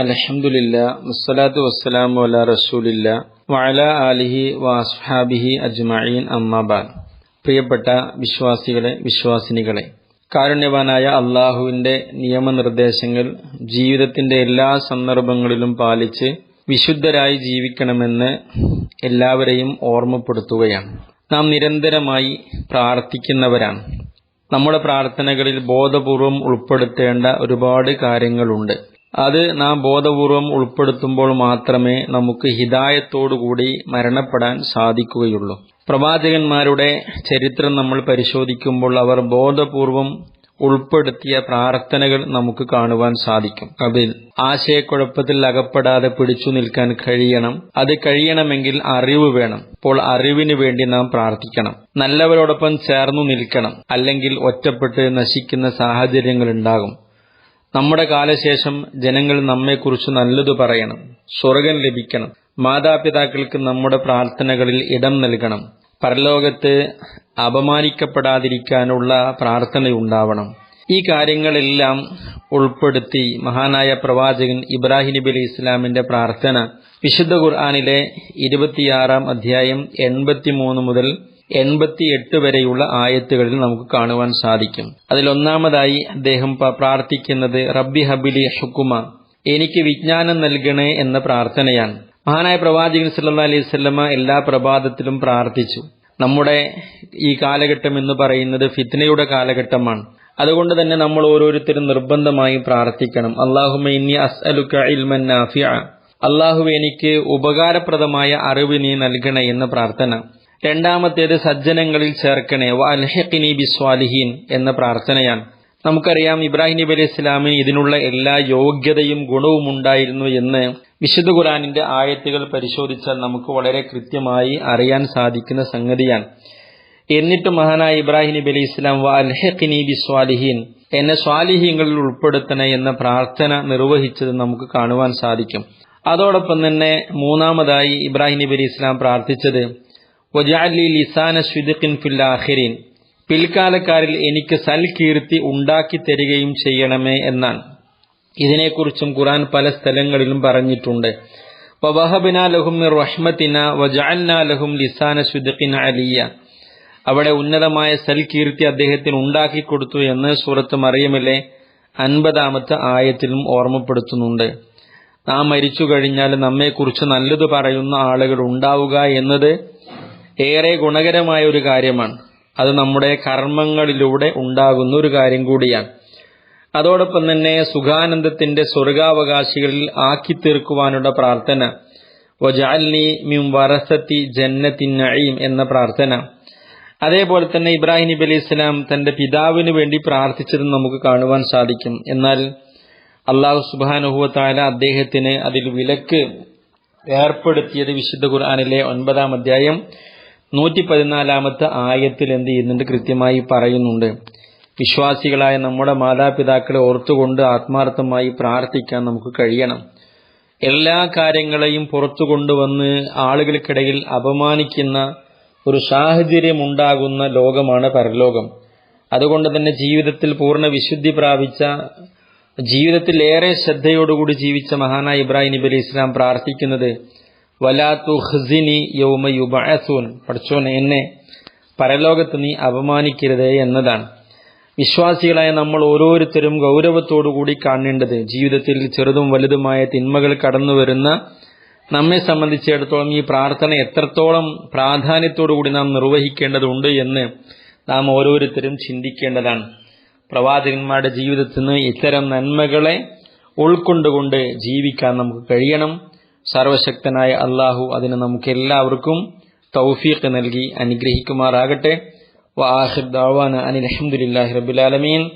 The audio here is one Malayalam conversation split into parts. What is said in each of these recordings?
മുസ്സലാത്തു വസ്സലാമു ആലിഹി പ്രിയപ്പെട്ട വിശ്വാസികളെ വിശ്വാസിനികളെ കാരുണ്യവാനായ അള്ളാഹുവിന്റെ നിയമനിർദ്ദേശങ്ങൾ ജീവിതത്തിന്റെ എല്ലാ സന്ദർഭങ്ങളിലും പാലിച്ച് വിശുദ്ധരായി ജീവിക്കണമെന്ന് എല്ലാവരെയും ഓർമ്മപ്പെടുത്തുകയാണ്. നാം നിരന്തരമായി പ്രാർത്ഥിക്കുന്നവരാണ്. നമ്മുടെ പ്രാർത്ഥനകളിൽ ബോധപൂർവം ഉൾപ്പെടുത്തേണ്ട ഒരുപാട് കാര്യങ്ങളുണ്ട്. അത് നാം ബോധപൂർവം ഉൾപ്പെടുത്തുമ്പോൾ മാത്രമേ നമുക്ക് ഹിതായത്തോടുകൂടി മരണപ്പെടാൻ സാധിക്കുകയുള്ളൂ. പ്രവാചകന്മാരുടെ ചരിത്രം നമ്മൾ പരിശോധിക്കുമ്പോൾ അവർ ബോധപൂർവം ഉൾപ്പെടുത്തിയ പ്രാർത്ഥനകൾ നമുക്ക് കാണുവാൻ സാധിക്കും. അതിൽ ആശയക്കുഴപ്പത്തിൽ അകപ്പെടാതെ പിടിച്ചു നിൽക്കാൻ കഴിയണം. അത് കഴിയണമെങ്കിൽ അറിവ് വേണം. അപ്പോൾ അറിവിന് വേണ്ടി നാം പ്രാർത്ഥിക്കണം. നല്ലവരോടൊപ്പം ചേർന്നു നിൽക്കണം. അല്ലെങ്കിൽ ഒറ്റപ്പെട്ട് നശിക്കുന്ന സാഹചര്യങ്ങൾ ഉണ്ടാകും. നമ്മുടെ കാലശേഷം ജനങ്ങൾ നമ്മെക്കുറിച്ച് നല്ലത് പറയണം സ്വർഗം ലഭിക്കണം. മാതാപിതാക്കൾക്ക് നമ്മുടെ പ്രാർത്ഥനകളിൽ ഇടം നൽകണം. പരലോകത്ത് അപമാനിക്കപ്പെടാതിരിക്കാനുള്ള പ്രാർത്ഥനയുണ്ടാവണം. ഈ കാര്യങ്ങളെല്ലാം ഉൾപ്പെടുത്തി മഹാനായ പ്രവാചകൻ ഇബ്രാഹിം നബി അലി ഇസ്ലാമിന്റെ പ്രാർത്ഥന വിശുദ്ധ ഖുർആാനിലെ ഇരുപത്തിയാറാം അധ്യായം എൺപത്തിമൂന്ന് മുതൽ എൺപത്തിയെട്ട് വരെയുള്ള ആയത്തുകളിൽ നമുക്ക് കാണുവാൻ സാധിക്കും. അതിലൊന്നാമതായി അദ്ദേഹം പ്രാർത്ഥിക്കുന്നത് റബ്ബി ഹബിലി ഹുക്കുമ എനിക്ക് വിജ്ഞാനം നൽകണേ എന്ന പ്രാർത്ഥനയാണ്. മഹാനായ പ്രവാചകൻ സല്ലാ അലൈഹി സ്വല്ലമ എല്ലാ പ്രഭാതത്തിലും പ്രാർത്ഥിച്ചു. നമ്മുടെ ഈ കാലഘട്ടം എന്ന് പറയുന്നത് ഫിത്നയുടെ കാലഘട്ടമാണ്. അതുകൊണ്ട് തന്നെ നമ്മൾ ഓരോരുത്തരും നിർബന്ധമായും പ്രാർത്ഥിക്കണം. അള്ളാഹുമ ഇന്നി അസ്അലുക ഇൽമൻ അള്ളാഹു എനിക്ക് ഉപകാരപ്രദമായ അറിവ് നീ നൽകണേ എന്ന പ്രാർത്ഥന. രണ്ടാമത്തേത് സജ്ജനങ്ങളിൽ ചേർക്കണേ. വ അൽഹഖിനി ബിസ്വാലിഹീൻ എന്ന പ്രാർത്ഥനയാണ്. നമുക്കറിയാം ഇബ്രാഹിം നബി അലൈഹി ഇസ്ലാമിന് ഇതിനുള്ള എല്ലാ യോഗ്യതയും ഗുണവും ഉണ്ടായിരുന്നു എന്ന് വിശുദ്ധ ഖുറാനിന്റെ ആയത്തുകൾ പരിശോധിച്ചാൽ നമുക്ക് വളരെ കൃത്യമായി അറിയാൻ സാധിക്കുന്ന സംഗതിയാണ്. എന്നിട്ട് മഹാനായ ഇബ്രാഹിം നബി അലൈഹി ഇസ്ലാം വ ബിസ്വാലിഹീൻ എന്നെ സ്വാലിഹീങ്ങളിൽ ഉൾപ്പെടുത്തണേ എന്ന പ്രാർത്ഥന നിർവഹിച്ചത് നമുക്ക് കാണുവാൻ സാധിക്കും. അതോടൊപ്പം തന്നെ മൂന്നാമതായി ഇബ്രാഹിം നബി അലൈഹി ഇസ്ലാം പ്രാർത്ഥിച്ചത് ലിസാന പിൽക്കാലക്കാരിൽ എനിക്ക് സൽകീർത്തി ഉണ്ടാക്കി തരികയും ചെയ്യണമേ എന്നാണ്. ഇതിനെക്കുറിച്ചും ഖുറാൻ പല സ്ഥലങ്ങളിലും പറഞ്ഞിട്ടുണ്ട്. ലഹും ലഹും ലിസാന അലിയ. അവിടെ ഉന്നതമായ സൽകീർത്തി അദ്ദേഹത്തിന് ഉണ്ടാക്കി കൊടുത്തു എന്ന് സൂറത്ത് മറിയമിലെ അൻപതാമത്തെ ആയത്തിലും ഓർമ്മപ്പെടുത്തുന്നുണ്ട്. നാം മരിച്ചു കഴിഞ്ഞാൽ നമ്മെക്കുറിച്ച് നല്ലത് പറയുന്ന ആളുകൾ ഉണ്ടാവുക എന്നത് ഏറെ ഗുണകരമായ ഒരു കാര്യമാണ്. അത് നമ്മുടെ കർമ്മങ്ങളിലൂടെ ഉണ്ടാകുന്ന ഒരു കാര്യം കൂടിയാണ്. അതോടൊപ്പം തന്നെ സുഖാനന്ദത്തിന്റെ സ്വർഗാവകാശികളിൽ ആക്കി തീർക്കുവാനുള്ള പ്രാർത്ഥന. വജാൽനി മിം വറസത്തി ജന്നത്തിൻ നഈം എന്ന പ്രാർത്ഥന. അതേപോലെ തന്നെ ഇബ്രാഹിം നബി അലൈഹി ഇസ്ലാം തന്റെ പിതാവിന് വേണ്ടി പ്രാർത്ഥിച്ചത് നമുക്ക് കാണുവാൻ സാധിക്കും. എന്നാൽ അള്ളാഹു സുബാനുഹുവത്തായ അദ്ദേഹത്തിന് അതിൽ വിലക്ക് ഏർപ്പെടുത്തിയത് വിശുദ്ധ ഖുർആാനിലെ ഒൻപതാം അധ്യായം നൂറ്റി പതിനാലാമത്തെ ആയത്തിൽ എന്ത് ചെയ്യുന്നുണ്ട്? കൃത്യമായി പറയുന്നുണ്ട്. വിശ്വാസികളായ നമ്മുടെ മാതാപിതാക്കളെ ഓർത്തുകൊണ്ട് ആത്മാർത്ഥമായി പ്രാർത്ഥിക്കാൻ നമുക്ക് കഴിയണം. എല്ലാ കാര്യങ്ങളെയും പുറത്തു കൊണ്ടുവന്ന് ആളുകൾക്കിടയിൽ അപമാനിക്കുന്ന ഒരു സാഹചര്യം ഉണ്ടാകുന്ന ലോകമാണ് പരലോകം. അതുകൊണ്ട് തന്നെ ജീവിതത്തിൽ പൂർണ വിശുദ്ധി പ്രാപിച്ച ജീവിതത്തിൽ ഏറെ ശ്രദ്ധയോടുകൂടി ജീവിച്ച മഹാനായ ഇബ്രാഹിം നബി അലി ഇസ്ലാം പ്രാർത്ഥിക്കുന്നത് വലാത്തു ഹസിനി യൗമ യുബഅസൂൻ. പഠിച്ചോൻ എന്നെ പരലോകത്ത് നീ അപമാനിക്കരുതേ എന്നതാണ്. വിശ്വാസികളായ നമ്മൾ ഓരോരുത്തരും ഗൗരവത്തോടുകൂടി കാണേണ്ടത് ജീവിതത്തിൽ ചെറുതും വലുതുമായ തിന്മകൾ കടന്നു വരുന്ന നമ്മെ സംബന്ധിച്ചിടത്തോളം ഈ പ്രാർത്ഥന എത്രത്തോളം പ്രാധാന്യത്തോടുകൂടി നാം നിർവഹിക്കേണ്ടതുണ്ട് എന്ന് നാം ഓരോരുത്തരും ചിന്തിക്കേണ്ടതാണ്. പ്രവാചകന്മാരുടെ ജീവിതത്തിൽ നിന്ന് ഇത്തരം നന്മകളെ ഉൾക്കൊണ്ടുകൊണ്ട് ജീവിക്കാൻ നമുക്ക് കഴിയണം. സർവശക്തനായ അള്ളാഹു അതിന് നമുക്ക് എല്ലാവർക്കും തൗഫീഖ് നൽകി അനുഗ്രഹിക്കുമാറാകട്ടെ. വാഹിർ ദാവാന അനിൽ അഹമ്മദില്ലാഹി റബുലാലമീൻ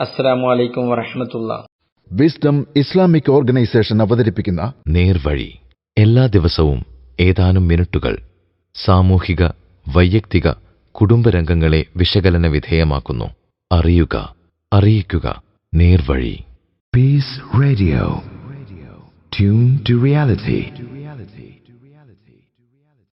അസ്സലാമു അലൈക്കും വറഹമത്തുള്ള. വിസ്ഡം ഇസ്ലാമിക് ഓർഗനൈസേഷൻ അവതരിപ്പിക്കുന്ന നേർവഴി എല്ലാ ദിവസവും ഏതാനും മിനിറ്റുകൾ സാമൂഹിക വൈയക്തിക കുടുംബരംഗങ്ങളെ വിശകലന വിധേയമാക്കുന്നു. അറിയുക അറിയിക്കുക. Nervazhi peace Radio. Tune to reality.